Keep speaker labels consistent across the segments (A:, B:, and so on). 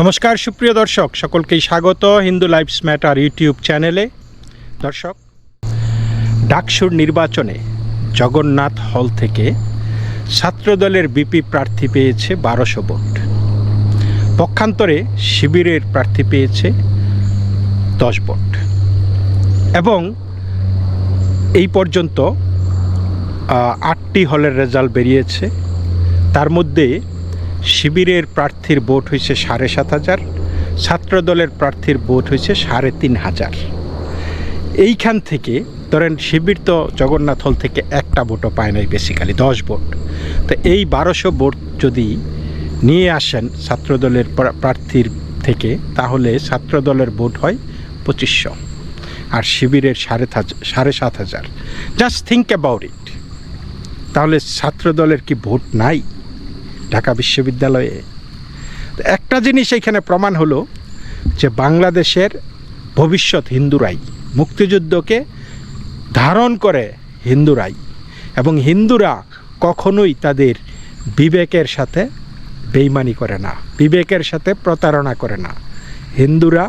A: নমস্কার, সুপ্রিয় দর্শক, সকলকেই স্বাগত হিন্দু লাইফস ম্যাটার ইউটিউব চ্যানেলে। দর্শক, ডাকসুর নির্বাচনে জগন্নাথ হল থেকে ছাত্রদলের বিপি প্রার্থী পেয়েছে বারোশো ভোট। পক্ষান্তরে শিবিরের প্রার্থী পেয়েছে দশ ভোট। এবং এই পর্যন্ত আটটি হলের রেজাল্ট বেরিয়েছে। তার মধ্যে শিবিরের প্রার্থীর ভোট হয়েছে সাড়ে সাত হাজার, ছাত্রদলের প্রার্থীর ভোট হয়েছে সাড়ে তিন হাজার। এইখান থেকে ধরেন শিবির তো জগন্নাথ হল থেকে একটা ভোটও পায় নাই বেসিক্যালি দশ ভোট। তো এই বারোশো ভোট যদি নিয়ে আসেন ছাত্রদলের প্রার্থীর থেকে, তাহলে ছাত্রদলের ভোট হয় পঁচিশশো আর শিবিরের সাড়ে সাড়ে সাত হাজার। জাস্ট থিঙ্ক অ্যাবাউট ইট তাহলে ছাত্রদলের কি ভোট নাই? ঢাকা বিশ্ববিদ্যালয়ে। একটা জিনিস এখানে প্রমাণ হলো যে বাংলাদেশের ভবিষ্যৎ হিন্দুরাই মুক্তিযুদ্ধকে ধারণ করে হিন্দুরাই এবং হিন্দুরা কখনোই তাদের বিবেকের সাথে বেইমানি করে না, বিবেকের সাথে প্রতারণা করে না। হিন্দুরা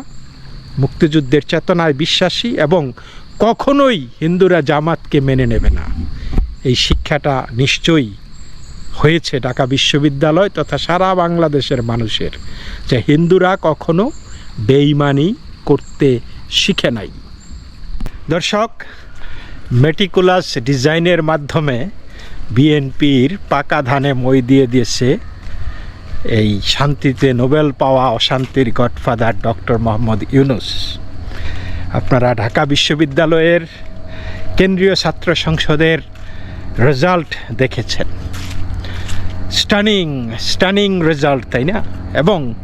A: মুক্তিযুদ্ধের চেতনায় বিশ্বাসী এবং কখনোই হিন্দুরা জামাতকে মেনে নেবে না। এই শিক্ষাটা নিশ্চয়ই হয়েছে ঢাকা বিশ্ববিদ্যালয় তথা সারা বাংলাদেশের মানুষের যে হিন্দুরা কখনো বেইমানি করতে শিখে নাই। দর্শক মেটিকুলাস ডিজাইনের মাধ্যমে বিএনপির পাকা ধানে মই দিয়ে দিয়েছে এই শান্তিতে নোবেল পাওয়া অশান্তির গডফাদার ডক্টর মোহাম্মদ ইউনুস। আপনারা ঢাকা বিশ্ববিদ্যালয়ের কেন্দ্রীয় ছাত্র সংসদের রেজাল্ট দেখেছেন। স্টানিং স্টানিং রেজাল্ট তাই না? এবং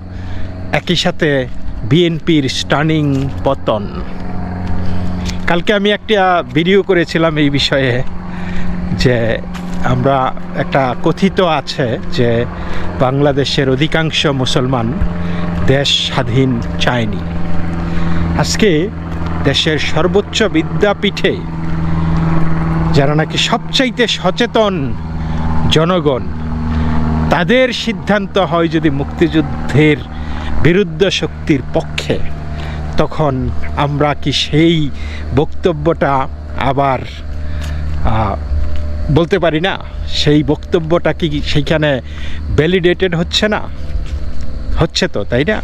A: একই সাথে বিএনপির স্টানিং পতন। কালকে আমি একটা ভিডিও করেছিলাম এই বিষয়ে যে আমরা একটা কথিত আছে যে বাংলাদেশের অধিকাংশ মুসলমান দেশ স্বাধীন চায়নি। আজকে দেশের সর্বোচ্চ বিদ্যাপীঠে যারা নাকি সবচাইতে সচেতন জনগণ তাদের সিদ্ধান্ত হয় যদি মুক্তিযুদ্ধের বিরুদ্ধ শক্তির পক্ষে, তখন আমরা কি সেই বক্তব্যটা আবার বলতে পারি না? সেই বক্তব্যটা কি সেইখানে ভ্যালিডেটেড হচ্ছে না? হচ্ছে তো, তাই না?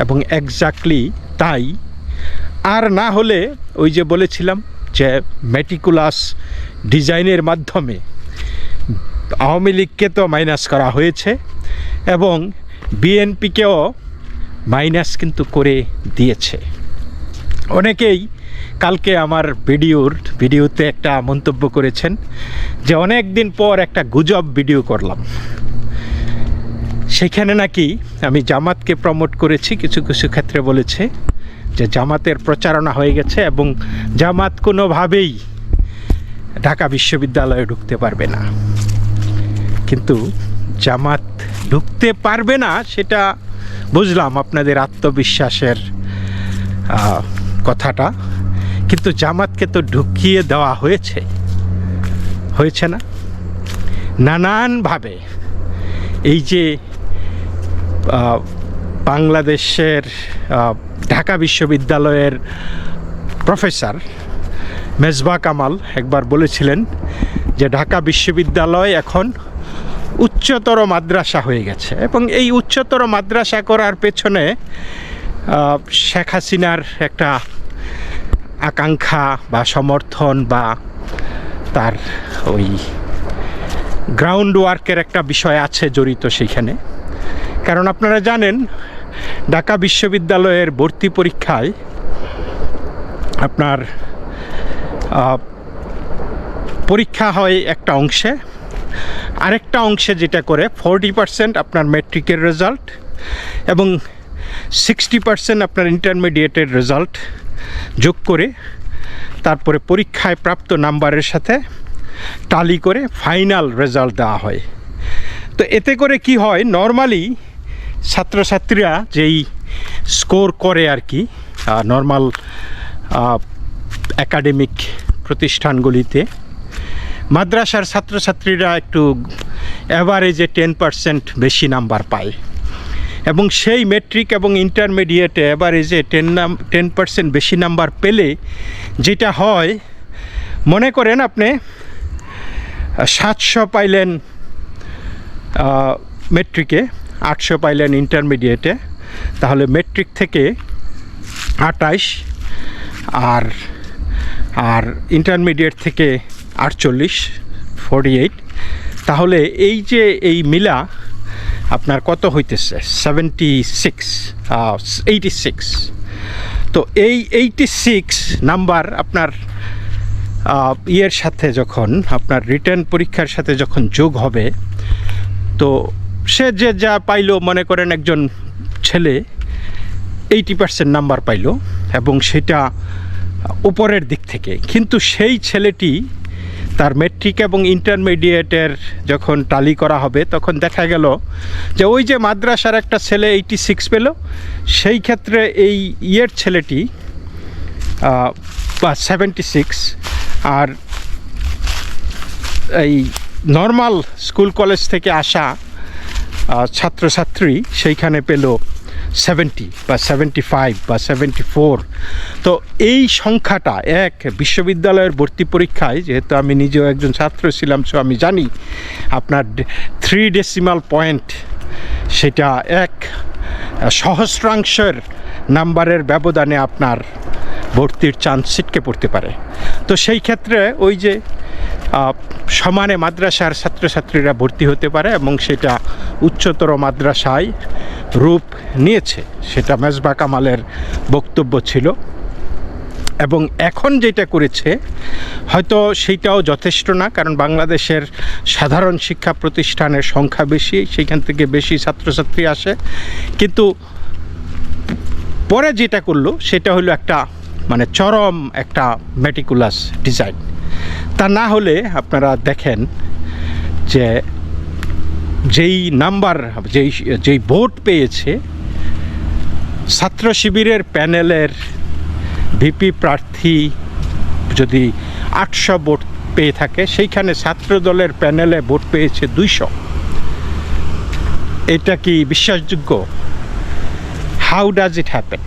A: এবং এক্স্যাক্টলি তাই। আর না হলে, ওই যে বলেছিলাম যে মেটিকুলাস ডিজাইনের মাধ্যমে আওয়ামী লীগকে তো মাইনাস করা হয়েছে এবং বিএনপিকেও মাইনাস কিন্তু করে দিয়েছে। অনেকেই কালকে আমার ভিডিওর, ভিডিওতে একটা মন্তব্য করেছেন যে অনেক দিন পর একটা গুজব ভিডিও করলাম। সেখানে নাকি আমি জামাতকে প্রমোট করেছি, কিছু কিছু ক্ষেত্রে বলেছে যে জামাতের প্রচারণা হয়ে গেছে এবং জামাত কোনোভাবেই ঢাকা বিশ্ববিদ্যালয়ে ঢুকতে পারবে না। কিন্তু জামাত ঢুকতে পারবে না, সেটা বুঝলাম আপনাদের আত্মবিশ্বাসের কথাটা। কিন্তু জামাতকে তো ঢুকিয়ে দেওয়া হয়েছে। হয়েছে না? নানানভাবে। এই যে বাংলাদেশের ঢাকা বিশ্ববিদ্যালয়ের প্রফেসর মেজবা কামাল একবার বলেছিলেন যে ঢাকা বিশ্ববিদ্যালয় এখন উচ্চতর মাদ্রাসা হয়ে গেছে এবং এই উচ্চতর মাদ্রাসা করার পেছনে শেখ হাসিনার একটা আকাঙ্ক্ষা বা সমর্থন বা তার ওই গ্রাউন্ড ওয়ার্কের একটা বিষয় আছে জড়িত সেইখানে। কারণ আপনারা জানেন, ঢাকা বিশ্ববিদ্যালয়ের ভর্তি পরীক্ষায় আপনার পরীক্ষা হয় একটা অংশে আরেকটা অংশে যেটা করে ফোরটি পার্সেন্ট আপনার ম্যাট্রিকের রেজাল্ট এবং সিক্সটি পার্সেন্ট আপনার ইন্টারমিডিয়েটের রেজাল্ট যোগ করে তারপরে পরীক্ষায় প্রাপ্ত নাম্বারের সাথে টালি করে ফাইনাল রেজাল্ট দেওয়া হয়। তো এতে করে কি হয় নর্মালি ছাত্রছাত্রীরা যেই স্কোর করে আর কি নর্মাল একাডেমিক প্রতিষ্ঠানগুলিতে মাদ্রাসার ছাত্রছাত্রীরা একটু অ্যাভারেজে টেন পার্সেন্ট বেশি নাম্বার পায়। এবং সেই মেট্রিক এবং ইন্টারমিডিয়েটে এভারেজে টেন নাম টেন পার্সেন্ট বেশি নাম্বার পেলে যেটা হয়, মনে করেন আপনি, সাতশো পাইলেন মেট্রিকে আটশো পাইলেন ইন্টারমিডিয়েটে তাহলে মেট্রিক থেকে আটাইশ, আর আর ইন্টারমিডিয়েট থেকে আটচল্লিশ ফর্টি এইট তাহলে এই যে এই মিলা আপনার কত হইতেছে? সেভেন্টি সিক্স এইটি সিক্স তো এই এইটি সিক্স নাম্বার আপনার ইয়ের সাথে যখন, আপনার রিটার্ন পরীক্ষার সাথে যখন যোগ হবে, তো সে যে যা পাইলো, মনে করেন একজন ছেলে এইটি পার্সেন্ট নাম্বার পাইলো এবং সেটা উপরের দিক থেকে। কিন্তু সেই ছেলেটি তার মেট্রিক এবং ইন্টারমিডিয়েটের যখন টালি করা হবে, তখন দেখা গেল যে ওই যে মাদ্রাসার একটা ছেলে এইটি সিক্স পেল, সেই ক্ষেত্রে এই ইয়ের ছেলেটি বা সেভেন্টি সিক্স আর এই নর্মাল স্কুল কলেজ থেকে আসা ছাত্রছাত্রী সেইখানে পেল সেভেন্টি বা সেভেন্টি ফাইভ বা সেভেন্টি ফোর তো এই সংখ্যাটা এক বিশ্ববিদ্যালয়ের ভর্তি পরীক্ষায়, যেহেতু আমি নিজেও একজন ছাত্র ছিলাম সো আমি জানি আপনার থ্রি ডেসিমাল পয়েন্ট সেটা এক সহস্রাংশের নাম্বারের ব্যবধানে আপনার ভর্তির চান্স ছিটকে পড়তে পারে। তো সেই ক্ষেত্রে ওই যে সমানে মাদ্রাসার ছাত্রছাত্রীরা ভর্তি হতে পারে এবং সেটা উচ্চতর মাদ্রাসায় রূপ নিয়েছে। সেটা মেজবা কামালের বক্তব্য ছিল। এবং এখন যেটা করেছে, হয়তো সেইটাও যথেষ্ট না, কারণ বাংলাদেশের সাধারণ শিক্ষা প্রতিষ্ঠানের সংখ্যা বেশি, সেইখান থেকে বেশি ছাত্রছাত্রী আসে। কিন্তু পরে যেটা করল, সেটা হলো একটা মানে চরম একটা মেটিকুলাস ডিজাইন তা না হলে আপনারা দেখেন যে যেই নাম্বার, যেই যেই ভোট পেয়েছে, ছাত্র শিবিরের প্যানেলের ভিপি প্রার্থী যদি আটশো ভোট পেয়ে থাকে, সেইখানে ছাত্র দলের প্যানেলে ভোট পেয়েছে দুইশো। এটা কি বিশ্বাসযোগ্য? হাউ ডাজ ইট হ্যাপেন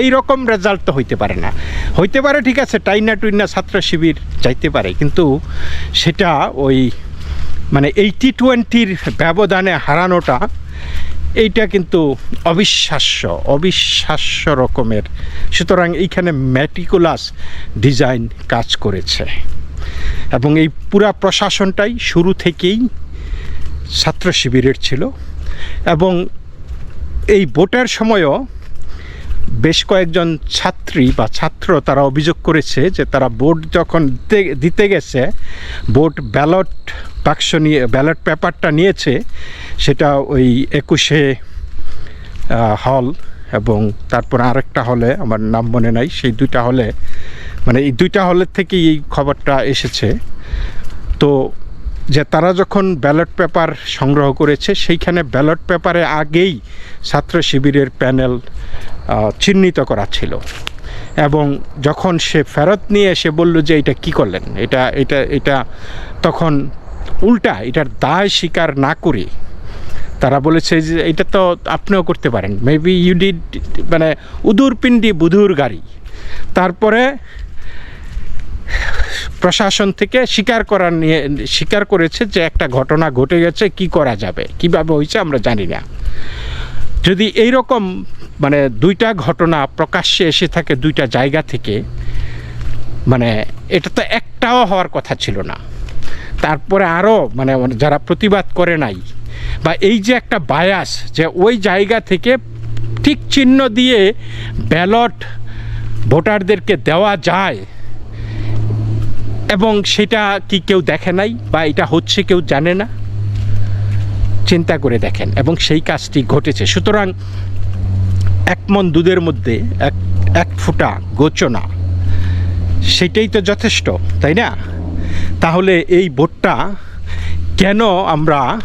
A: এই রকম রেজাল্ট তো হইতে পারে না। হইতে পারে ঠিক আছে, টাইনা টুইনা ছাত্র শিবির যাইতে পারে, কিন্তু সেটা ওই মানে এইটি টোয়েন্টির ব্যবধানে হারানোটা, এইটা কিন্তু অবিশ্বাস্য অবিশ্বাস্য রকমের। সুতরাং এইখানে ম্যাটিকুলাস ডিজাইন কাজ করেছে। এবং এই পুরা প্রশাসনটাই শুরু থেকেই ছাত্র শিবিরের ছিল। এবং এই ভোটের সময়ও বেশ কয়েকজন ছাত্রী বা ছাত্র তারা অভিযোগ করেছে যে তারা ভোট যখন দিতে গেছে, ভোট ব্যালট বাক্স নিয়ে ব্যালট পেপারটা নিয়েছে, সেটা ওই একুশে হল এবং তারপর আরেকটা হলে আমার নাম মনে নাই, সেই দুইটা হলে মানে এই দুইটা হলের থেকেই এই খবরটা এসেছে। তো যে তারা যখন ব্যালট পেপার সংগ্রহ করেছে, সেইখানে ব্যালট পেপারে আগেই ছাত্র শিবিরের প্যানেল চিহ্নিত করা ছিল। এবং যখন সে ফেরত নিয়ে এসে বলল যে, এটা কি করলেন? এটা এটা এটা, তখন উল্টা এটার দায় স্বীকার না করে তারা বলেছে যে এটা তো আপনিও করতে পারেন। মেবি ইউ ডিড মানে উদুর পিন্ডি বুধুর গাড়ি। তারপরে প্রশাসন থেকে স্বীকার করার নিয়ে, স্বীকার করেছে যে একটা ঘটনা ঘটে গেছে, কি করা যাবে, কীভাবে হয়েছে আমরা জানি না। যদি এই রকম মানে দুইটা ঘটনা প্রকাশ্যে এসে থাকে দুইটা জায়গা থেকে মানে এটা তো একটাও হওয়ার কথা ছিল না। তারপরে আরও মানে যারা প্রতিবাদ করে নাই, বা এই যে একটা বায়াস যে ওই জায়গা থেকে ঠিক চিহ্ন দিয়ে ব্যালট ভোটারদেরকে দেওয়া যায়, এবং সেটা কি কেউ দেখে নাই বা এটা হচ্ছে কেউ জানে না? চিন্তা করে দেখেন, এবং সেই কাজটি ঘটেছে। সুতরাং এক মন দুধের মধ্যে, এক এক ফুটা গোচনা, সেটাই তো যথেষ্ট, তাই না? তাহলে এই ভোটটা কেন আমরা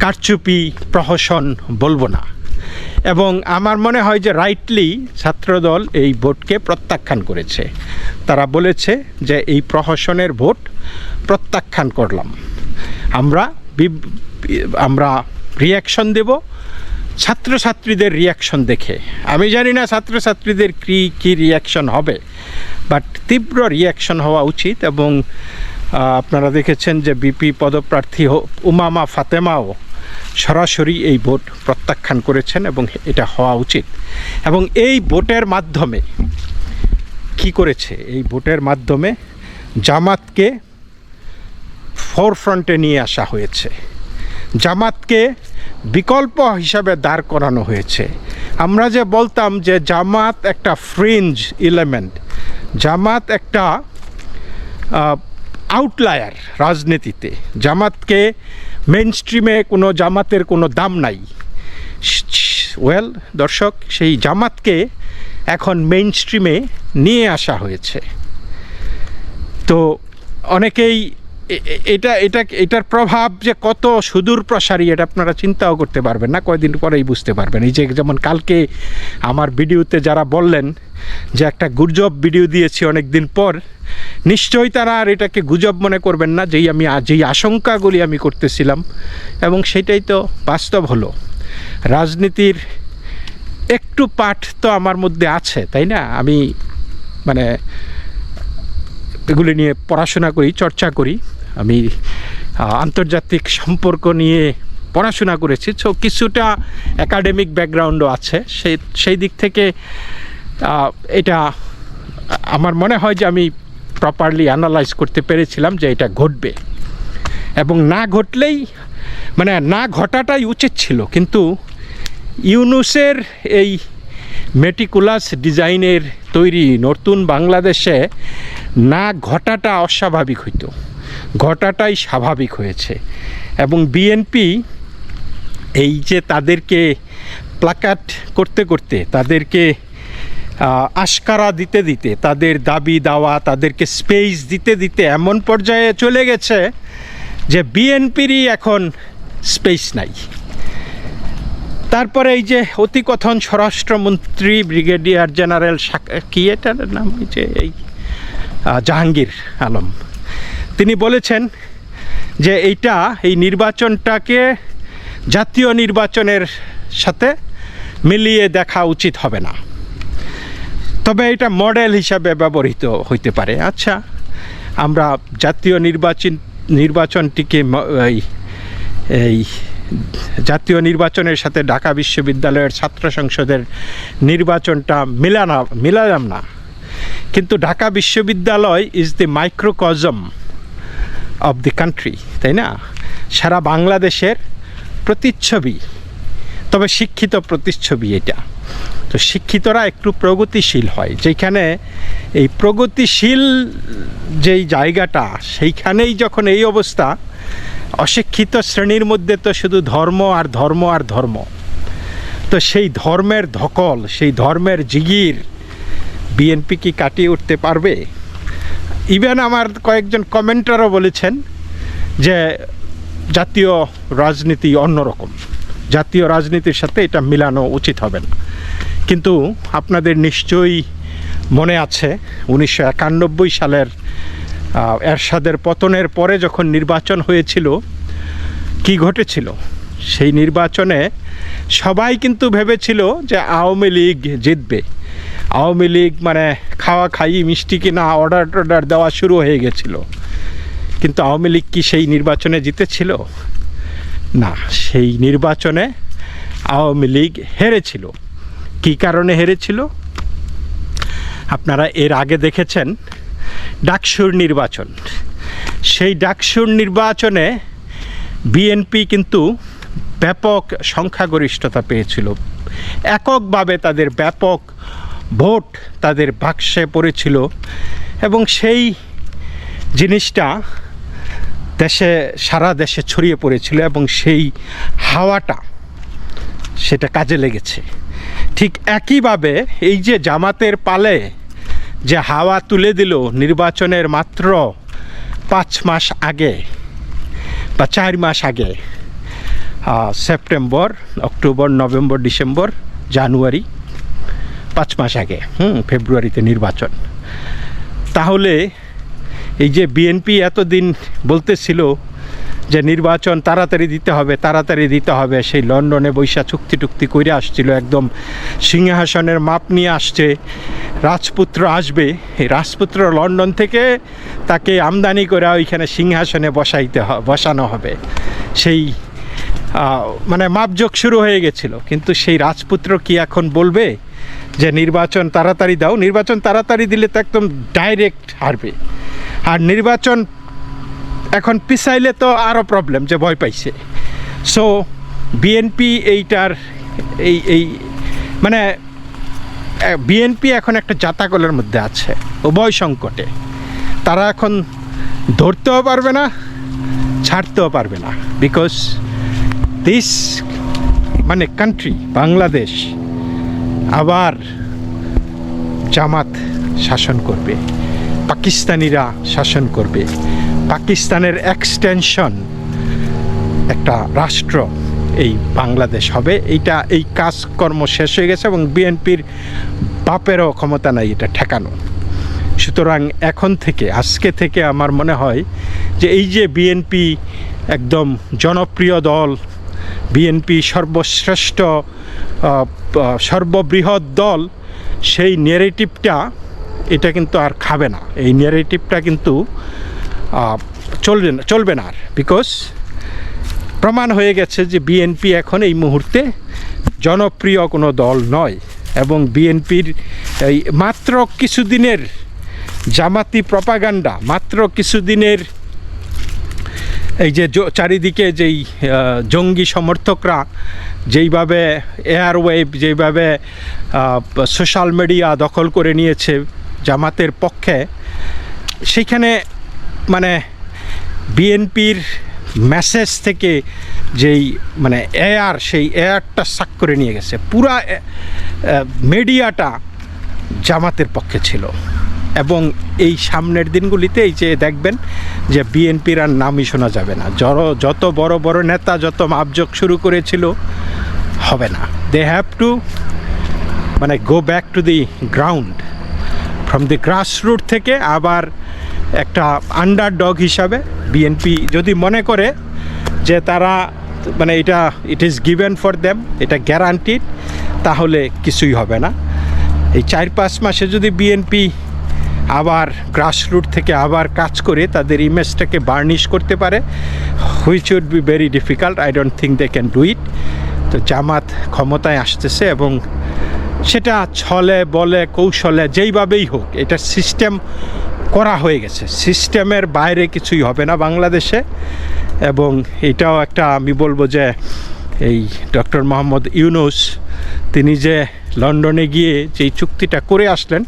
A: কারচুপি প্রহসন বলব না? এবং আমার মনে হয় যে রাইটলি ছাত্রদল এই ভোটকে প্রত্যাখ্যান করেছে। তারা বলেছে যে এই প্রহসনের ভোট প্রত্যাখ্যান করলাম। আমরা আমরা রিয়াকশন দেব, ছাত্রছাত্রীদের রিয়াকশন দেখে। আমি জানি না ছাত্রছাত্রীদের কী কী রিয়াকশন হবে। বাট তীব্র রিয়াকশন হওয়া উচিত এবং আপনারা দেখেছেন যে বিপি পদপ্রার্থী উমামা ফাতেমাও সরাসরি এই ভোট প্রত্যাখ্যান করেছেন এবং এটা হওয়া উচিত। এবং এই ভোটের মাধ্যমে কি করেছে? এই ভোটের মাধ্যমে জামাতকে ফোরফ্রন্টে নিয়ে আসা হয়েছে। জামাতকে বিকল্প হিসাবে দাঁড় করানো হয়েছে। আমরা যে বলতাম যে জামাত একটা ফ্রিঞ্জ এলিমেন্ট জামাত একটা আউটলায়ার রাজনীতিতে। জামাতকে মেন স্ট্রিমে কোনো জামাতের কোনো দাম নাই। ওয়েল দর্শক, সেই জামাতকে এখন মেইন স্ট্রিমে নিয়ে আসা হয়েছে। তো অনেকেই এটা এটা, এটার প্রভাব যে কত সুদূর প্রসারী, এটা আপনারা চিন্তাও করতে পারবেন না, কয়দিন পরেই বুঝতে পারবেন। এই যে যেমন কালকে আমার ভিডিওতে যারা বললেন যে একটা গুজব ভিডিও দিয়েছি অনেক দিন পর, নিশ্চয়ই তারা আর এটাকে গুজব মনে করবেন না, যেই আমি, যেই আশঙ্কাগুলি আমি করতেছিলাম, এবং সেটাই তো বাস্তব হলো। রাজনীতির একটু পাঠ তো আমার মধ্যে আছে, তাই না? আমি মানে এগুলি নিয়ে পড়াশোনা করি, চর্চা করি। আমি আন্তর্জাতিক সম্পর্ক নিয়ে পড়াশোনা করেছি। তো কিছুটা একাডেমিক ব্যাকগ্রাউন্ডও আছে। সেই সেই দিক থেকে এটা, আমার মনে হয় যে আমি প্রপারলি অ্যানালাইজ করতে পেরেছিলাম যে এটা ঘটবে। এবং না ঘটলেই মানে না ঘটাটাই উচিত ছিল। কিন্তু ইউনুসের এই মেটিকুলাস ডিজাইনের তৈরি নতুন বাংলাদেশে না ঘটাটা অস্বাভাবিক হইতো। ঘটাটাই স্বাভাবিক হয়েছে। এবং বিএনপি এই যে তাদেরকে প্লাকাট করতে করতে, তাদেরকে আশকারা দিতে দিতে, তাদের দাবি দাওয়া, তাদেরকে স্পেস দিতে দিতে এমন পর্যায়ে চলে গেছে যে বিএনপিরই এখন স্পেস নাই। তারপরে এই যে অতিকথন স্বরাষ্ট্রমন্ত্রী, ব্রিগেডিয়ার জেনারেল কি এটার নাম? যে এই জাহাঙ্গীর আলম। তিনি বলেছেন যে এইটা, এই নির্বাচনটাকে জাতীয় নির্বাচনের সাথে মিলিয়ে দেখা উচিত হবে না। তবে এটা মডেল হিসাবে ব্যবহৃত হইতে পারে। আচ্ছা আমরা জাতীয় নির্বাচন, নির্বাচনটিকে এই এই জাতীয় নির্বাচনের সাথে ঢাকা বিশ্ববিদ্যালয়ের ছাত্র সংসদের নির্বাচনটা মিলানা, মিলালাম না। কিন্তু ঢাকা বিশ্ববিদ্যালয় is the microcosm of the country তাই না? সারা বাংলাদেশের প্রতিচ্ছবি, তবে শিক্ষিত প্রতিচ্ছবি এটা। তো শিক্ষিতরা একটু প্রগতিশীল হয়, যেখানে এই প্রগতিশীল যেই জায়গাটা, সেইখানেই যখন এই অবস্থা, অশিক্ষিত শ্রেণির মধ্যে তো শুধু ধর্ম আর ধর্ম আর ধর্ম। তো সেই ধর্মের ধকল, সেই ধর্মের জিগির, বিএনপি কি কাটিয়ে উঠতে পারবে? ইভেন আমার কয়েকজন কমেন্টারও বলেছেন যে জাতীয় রাজনীতি অন্যরকম। জাতীয় রাজনীতির সাথে এটা মিলানো উচিত হবে না। কিন্তু আপনাদের নিশ্চয়ই মনে আছে, উনিশশো একানব্বই সালের এরশাদের পতনের পরে যখন নির্বাচন হয়েছিল, কি ঘটেছিল? সেই নির্বাচনে সবাই কিন্তু ভেবেছিল যে আওয়ামী লীগ জিতবে। আওয়ামী লীগ মানে খাওয়া খাই, মিষ্টি কিনা অর্ডার টর্ডার দেওয়া শুরু হয়ে গেছিল। কিন্তু আওয়ামী লীগ কি সেই নির্বাচনে জিতেছিল? না, সেই নির্বাচনে আওয়ামী লীগ হেরেছিল। কী কারণে হেরেছিল? আপনারা এর আগে দেখেছেন ডাকসুর নির্বাচন। সেই ডাকসুর নির্বাচনে বিএনপি কিন্তু ব্যাপক সংখ্যাগরিষ্ঠতা পেয়েছিল। এককভাবে তাদের ব্যাপক ভোট তাদের বাক্সে পড়েছিল এবং সেই জিনিসটা দেশে, সারা দেশে ছড়িয়ে পড়েছিল এবং সেই হাওয়াটা সেটা কাজে লেগেছে। ঠিক একইভাবে এই যে জামাতের পালে যে হাওয়া তুলে দিল নির্বাচনের মাত্র পাঁচ মাস আগে বা চার মাস আগে September, October, November, December, January পাঁচ মাস আগে, হুম, ফেব্রুয়ারিতে নির্বাচন। তাহলে এই যে বিএনপি এতদিন বলতেছিল যে নির্বাচন তাড়াতাড়ি দিতে হবে, তাড়াতাড়ি দিতে হবে, সেই লন্ডনে বৈশা চুক্তি টুক্তি করে আসছিল, একদম সিংহাসনের মাপ নিয়ে আসছে, রাজপুত্র আসবে, এই রাজপুত্র লন্ডন থেকে তাকে আমদানি করে ওইখানে সিংহাসনে বসাইতে বসানো হবে। সেই মানে মাপজোক শুরু হয়ে গেছিল, কিন্তু সেই রাজপুত্র কি এখন বলবে? যে নির্বাচন তাড়াতাড়ি দাও, নির্বাচন তাড়াতাড়ি দিলে তো একদম ডাইরেক্ট হারবে। আর নির্বাচন এখন পিছাইলে তো আরও প্রবলেম যে ভয় পাইছে। সো বিএনপি এইটার এই এই মানে বিএনপি এখন একটা জাতাকলের মধ্যে আছে, উভয় সংকটে। তারা এখন ধরতেও পারবে না, ছাড়তেও পারবে না। বিকজ দিস মানে কান্ট্রি বাংলাদেশ আবার জামাত শাসন করবে, পাকিস্তানিরা শাসন করবে। পাকিস্তানের এক্সটেনশন একটা রাষ্ট্র এই বাংলাদেশ হবে। এইটা এই কাজকর্ম শেষ হয়ে গেছে এবং বিএনপির বাপেরও ক্ষমতা নাই এটা ঠেকানো। সুতরাং এখন থেকে, আজকে থেকে আমার মনে হয় যে এই যে বিএনপি একদম জনপ্রিয় দল বিএনপি সর্বশ্রেষ্ঠ সর্ববৃহৎ দল, সেই নেরেটিভটা এটা কিন্তু আর খাবে না। এই নেরেটিভটা কিন্তু চলবে না চলবে না আর। বিকজ প্রমাণ হয়ে গেছে যে বিএনপি এখন এই মুহূর্তে জনপ্রিয় কোনো দল নয় এবং বিএনপির এই মাত্র কিছুদিনের জামাতি প্রপাগান্ডা মাত্র কিছুদিনের এই যে চারিদিকে যেই জঙ্গি সমর্থকরা যেইভাবে এয়ারওয়েভ যেইভাবে সোশ্যাল মিডিয়া দখল করে নিয়েছে জামাতের পক্ষে সেইখানে মানে বিএনপির মেসেজ থেকে যেই মানে এয়ার সেই এয়ারটা সাক করে নিয়ে গেছে। পুরা মিডিয়াটা জামাতের পক্ষে ছিল। এবং এই সামনের দিনগুলিতে এই যে দেখবেন যে বিএনপির আর নামই শোনা যাবে না। জড়, যত বড় বড় নেতা যত মাপজোক শুরু করেছিল, হবে না। দে হ্যাভ টু মানে go back to the ground from the grassroot থেকে আবার একটা আন্ডার ডগ হিসাবে বিএনপি যদি মনে করে যে তারা মানে এটা it is given for them এটা গ্যারান্টিড তাহলে কিছুই হবে না। এই চার পাঁচ মাসে যদি বিএনপি আবার গ্রাসরুট থেকে আবার কাজ করে তাদের ইমেজটাকে বার্নিশ করতে পারে which would be very difficult I don't think they can do it তো জামাত ক্ষমতায় আসতেছে এবং সেটা ছলে, বলে, কৌশলে যেইভাবেই হোক, এটা সিস্টেম করা হয়ে গেছে। সিস্টেমের বাইরে কিছুই হবে না বাংলাদেশে এবং এটাও একটা, আমি বলব যে, এই ডক্টর মোহাম্মদ ইউনুস তিনি যে লন্ডনে গিয়ে যেই চুক্তিটা করে আসলেন,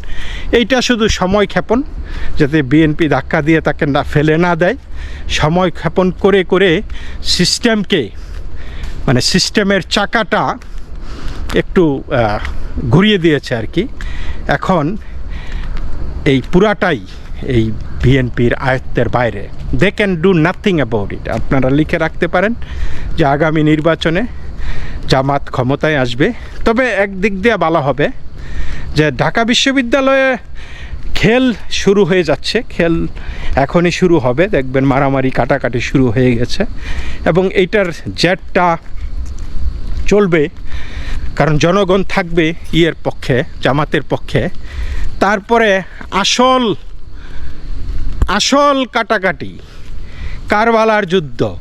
A: এইটা শুধু সময় ক্ষেপণ, যাতে বিএনপি ধাক্কা দিয়ে তাকে না ফেলে না দেয়। সময় ক্ষেপণ করে করে সিস্টেমকে মানে সিস্টেমের চাকাটা একটু ঘুরিয়ে দিয়েছে আর কি। এখন এই পুরাটাই এই বিএনপির আয়ত্তের বাইরে। They can do nothing about it আপনারা লিখে রাখতে পারেন যে আগামী নির্বাচনে জামাত ক্ষমতায় আসবে। তবে একদিক দিয়ে ভালো হবে যে ঢাকা বিশ্ববিদ্যালয়ে খেল শুরু হয়ে যাচ্ছে। খেল এখনই শুরু হবে। দেখবেন মারামারি, কাটাকাটি শুরু হয়ে গেছে এবং এইটার জেটটা চলবে। কারণ জনগণ থাকবে ইয়ের পক্ষে, জামাতের পক্ষে। তারপরে আসল আসল কাটাকাটি, কারবালার যুদ্ধ,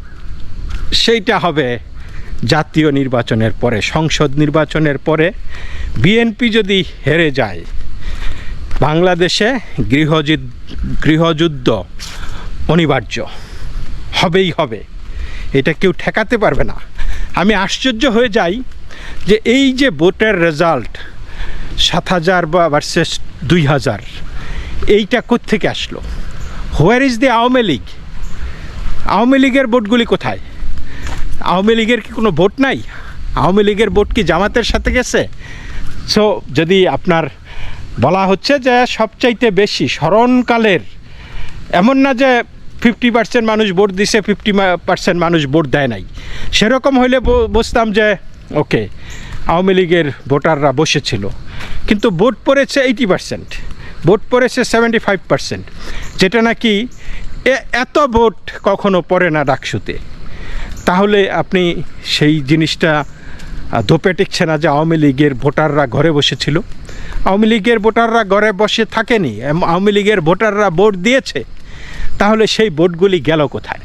A: সেইটা হবে জাতীয় নির্বাচনের পরে, সংসদ নির্বাচনের পরে বিএনপি যদি হেরে যায়, বাংলাদেশে গৃহযুদ্ধ গৃহযুদ্ধ অনিবার্য। হবেই হবে। এটা কেউ ঠেকাতে পারবে না। আমি আশ্চর্য হয়ে যাই যে এই যে ভোটের রেজাল্ট সাত হাজার বা ভার্সেস দুই হাজার, এইটা কোত্থেকে আসলো? Where is the Awami League? Awami লীগের ভোটগুলি কোথায়? আওয়ামী লীগের কি কোনো ভোট নাই? আওয়ামী লীগের ভোট কি জামাতের সাথে গেছে? সো যদি আপনার বলা হচ্ছে যে সবচাইতে বেশি স্মরণকালের, এমন না যে ফিফটি পার্সেন্ট মানুষ ভোট দিছে ফিফটি পার্সেন্ট মানুষ ভোট দেয় নাই। সেরকম হইলে ব- বুঝতাম যে, ওকে, আওয়ামী লীগের ভোটাররা বসেছিল। কিন্তু ভোট পড়েছে এইটি পার্সেন্ট ভোট পড়েছে সেভেন্টি ফাইভ পার্সেন্ট যেটা নাকি এত ভোট কখনো পড়ে না ডাকসুতে। তাহলে আপনি সেই জিনিসটা ধোপে টিকছে না যে আওয়ামী লীগের ভোটাররা ঘরে বসেছিল। আওয়ামী লীগের ভোটাররা ঘরে বসে থাকেনি আওয়ামী লীগের ভোটাররা ভোট দিয়েছে। তাহলে সেই ভোটগুলি গেল কোথায়?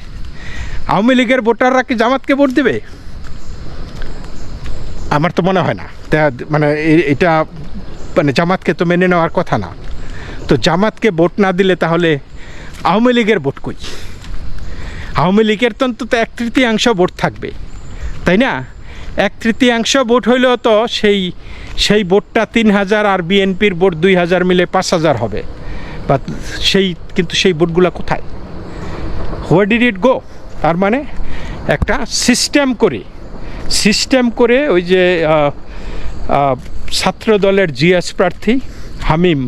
A: আওয়ামী লীগের ভোটাররা কি জামাতকে ভোট দেবে? আমার তো মনে হয় না। মানে এটা মানে জামাতকে তো মেনে নেওয়ার কথা না। তো জামাতকে ভোট না দিলে তাহলে আওয়ামী লীগের ভোট কই? আওয়ামী লীগের তো অন্তত এক তৃতীয়াংশ ভোট থাকবে, তাই না? এক তৃতীয়াংশ ভোট হইলেও তো সেই সেই ভোটটা তিন হাজার আর বিএনপির ভোট দুই হাজার মিলে পাঁচ হাজার হবে। বা সেই, কিন্তু সেই ভোটগুলো কোথায়? হোয়ার ডিড ইট গো তার মানে একটা সিস্টেম করে সিস্টেম করে ওই যে ছাত্র দলের জিএস প্রার্থী হামিম।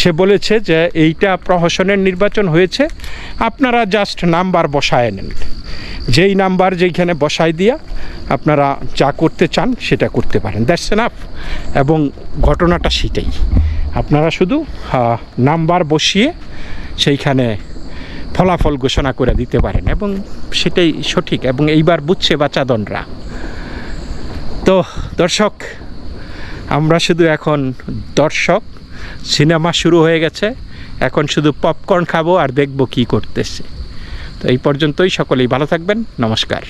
A: সে বলেছে যে, এইটা প্রহসনের নির্বাচন হয়েছে, আপনারা জাস্ট নাম্বার বসায় নেন। যেই নাম্বার যেইখানে বসায় দিয়া আপনারা যা করতে চান সেটা করতে পারেন। দ্যাটস এনাফ এবং ঘটনাটা সেটাই। আপনারা শুধু নাম্বার বসিয়ে সেইখানে ফলাফল ঘোষণা করে দিতে পারেন এবং সেটাই সঠিক এবং এইবার বুঝছে বাচ্চাদনরা তো দর্শক, আমরা শুধু এখন দর্শক সিনেমা শুরু হয়ে গেছে। এখন শুধু পপকর্ন খাব আর দেখব কি করতেছে। তো এই পর্যন্তই, সকলেই ভালো থাকবেন। নমস্কার।